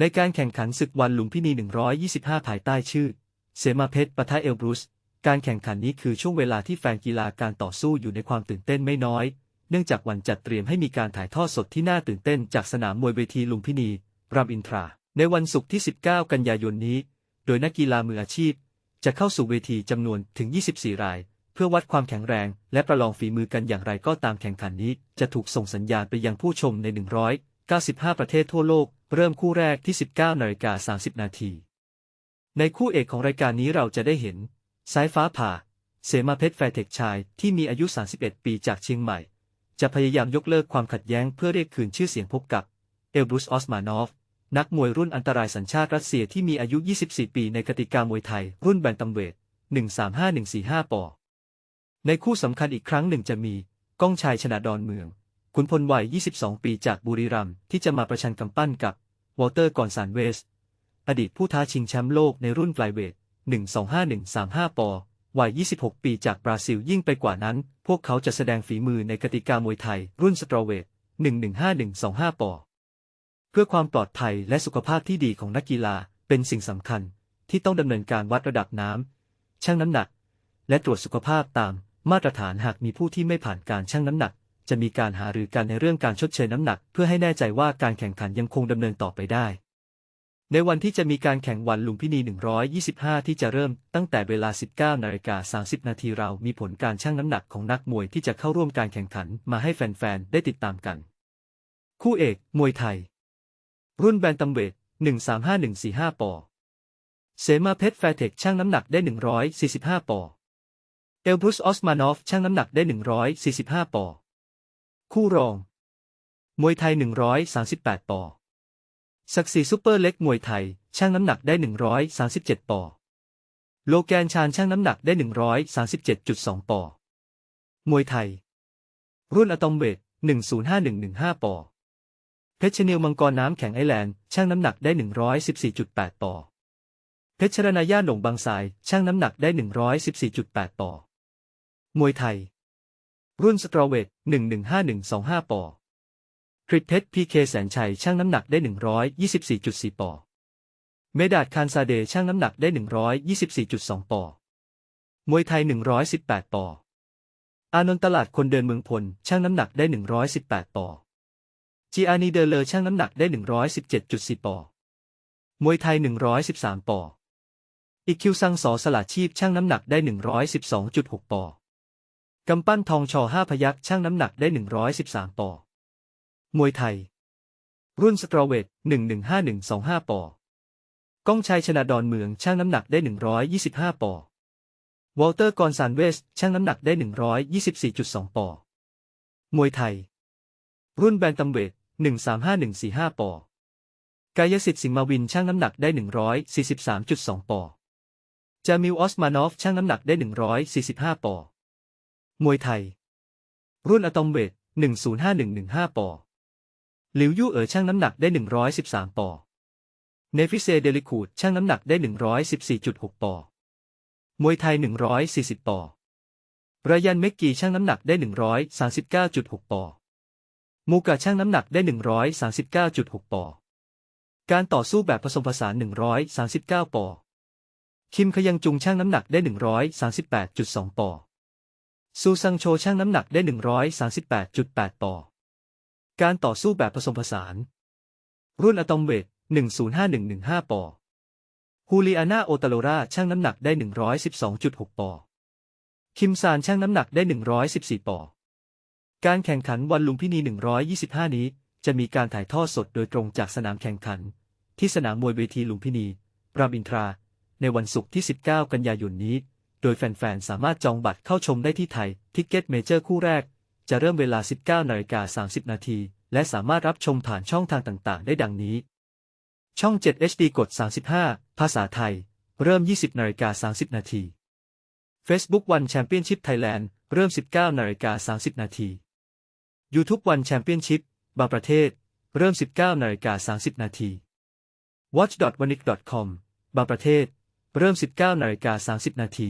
ในการแข่งขันศึกวันลุมพินี 125 ภายใต้ชื่อ เสมาเพชรปะทะเอลบรุส การแข่งขันนี้คือช่วงเวลาที่แฟนกีฬาการต่อสู้อยู่ในความตื่นเต้นไม่น้อย เนื่องจากวันจัดเตรียมให้มีการถ่ายทอดสดที่น่าตื่นเต้นจากสนามมวยเวทีลุมพินี รามอินทรา ในวันศุกร์ที่ 19 กันยายนนี้ โดยนักกีฬามืออาชีพ จะเข้าสู่เวทีจำนวนถึง 24 ราย เพื่อวัดความแข็งแรงและประลองฝีมือกันอย่างไรก็ตามแข่งขันนี้ จะถูกส่งสัญญาณไปยังผู้ชมใน 195 ประเทศทั่วโลก เริ่มคู่แรกที่ 19นาฬิกา30 นาที ในคู่เอกของรายการนี้เราจะได้เห็น สายฟ้าผ่า เสมาเพชรแฟร์เทคชายที่มีอายุ 31 ปีจากเชียงใหม่ จะพยายามยกเลิกความขัดแย้งเพื่อเรียกคืนชื่อเสียงพบกับ เอลบรุสออสมานอฟ นักมวยรุ่นอันตรายสัญชาติรัสเซียที่มีอายุ 24 ปีในกติกามวยไทย รุ่นแบนตัมเวท135145 ปอ ในคู่สำคัญอีกครั้งหนึ่งจะมี ก้องชัยชนะดอนเมืองขุนพลวัย 22 ปีจากบุรีรัมย์ที่จะมาประชันกำปั้นกับ วอลเตอร์กอนซานเวส อดีตผู้ท้าชิงแชมป์โลกในรุ่นไฟเวท 125135 ปอ วัย 26 ปีจากบราซิลยิ่งไปกว่านั้น พวกเขาจะแสดงฝีมือในกติกามวยไทย รุ่นสตรอเวท 115125 ปอ เพื่อความปลอดภัยและสุขภาพที่ดีของนักกีฬาเป็นสิ่งสำคัญที่ต้องดำเนินการวัดระดับน้ำชั่งน้ำหนัก และตรวจสุขภาพตามมาตรฐานหากมีผู้ที่ไม่ผ่านการชั่งน้ำหนัก จะมีการหารือกันในเรื่องการชดเชยน้ำหนัก เพื่อให้แน่ใจว่าการแข่งขันยังคงดำเนินต่อไปได้ ในวันที่จะมีการแข่งวันลุมพินี 125 ที่จะเริ่มตั้งแต่เวลา 19นาฬิกา30 นาทีเรามีผลการชั่งน้ำหนักของนักมวยที่จะเข้าร่วมการแข่งขันมาให้แฟนๆ ได้ติดตามกัน คู่เอก มวยไทย รุ่นแบนตัมเวท135145 ปอ เสมาเพชรแฟร์เทคชั่งน้ำหนักได้ 145 ปอ เอลบรุสออสมานอฟชั่งน้ำหนักได้ 145 ปอ คู่รอง มวยไทย 138 ปอ ศักดิ์ศรีซูเปอร์เล็กมวยไทยชั่งน้ำหนักได้ 137 ปอ โลแกนชานชั่งน้ำหนักได้ 137.2 ปอ มวยไทย รุ่นอะตอมเวท105115 ปอ เพชรชนิวมังกรน้ำแข็งไอแลนด์ชั่งน้ำหนักได้ 114.8 ปอ เพชรนาย่าหนงบางสายชั่งน้ำหนักได้ 114.8 ปอ มวยไทย รุ่นสตรอเวท115125 ปอกริดเพชรพีเคแสนชัยชั่งน้ำหนักได้ 124.4 ปอ เมดาดคานซาเดชั่งน้ำหนักได้ 124.2 ปอ มวยไทย 118 ปอ อานนท์ตลาดคนเดินเมืองพลชั่งน้ำหนักได้ 118 ปอ จีอานีเดอเลอชั่งน้ำหนักได้ 117.4 ปอ มวยไทย 113 ปออีคิวซังสอสละชีพชั่งน้ำหนักได้ 112.6 ปอ กำปั้นทองชอห้าพยักชั่งน้ำหนักได้ 113 ปอ มวยไทย รุ่นสตรอเวท115125 ปอ ก้องชัยชนะดอนเมืองชั่งน้ำหนักได้ 125 ปอ วอลเตอร์กอนซานเวสชั่งน้ำหนักได้ 124.2 ปอ มวยไทย รุ่นแบนตัมเวท135145 ปอ กายสิทธิ์สิงห์มาวินชั่งน้ำหนักได้ 143.2 ปอ จามิลออสมานอฟชั่งน้ำหนักได้ 145 ปอ มวยไทย รุ่นอะตอมเวท 105115 ปอ หลิวยู่เอ๋อชั่งน้ำหนักได้ 113 ปอ เนฟิเซเดลิคูดชั่งน้ำหนักได้ 114.6 ปอ มวยไทย 140 ปอรายันเมกกีชั่งน้ำหนักได้ 139.6 ปอ มูกาชั่งน้ำหนักได้ 139.6 ปอ การต่อสู้แบบผสมผสาน 139 ปอ คิมขยังจุงชั่งน้ำหนักได้ 138.2 ปอ ซูซังโชชั่งน้ำหนักได้ 138.8 ปอการต่อสู้แบบผสมผสาน รุ่นอะตอมเวท 105115 ปอฮูลีอานาโอตาโลราชั่งน้ำหนักได้ 112.6 ปอคิมซานชั่งน้ำหนักได้ 114 ปอการแข่งขันวันลุมพินี 125 นี้ จะมีการถ่ายทอดสดโดยตรงจากสนามแข่งขัน ที่สนามมวยเวทีลุมพินี รามอินทรา ในวันศุกร์ที่ 19 กันยายนนี้ โดยแฟนๆ สามารถจองบัตรเข้าชมได้ที่ไทยทิกเก็ตเมเจอร์คู่แรก จะเริ่มเวลา 19นาฬิกา30 นาที และสามารถรับชมผ่านช่องทางต่างๆ ได้ดังนี้ ช่อง 7 HD กด 35 ภาษาไทย เริ่ม 20นาฬิกา30 นาที Facebook One Championship Thailand เริ่ม 19นาฬิกา30 นาที YouTube One Championship บางประเทศ เริ่ม 19นาฬิกา30 นาที watch.wanik.com บางประเทศ เริ่ม 19นาฬิกา30 นาที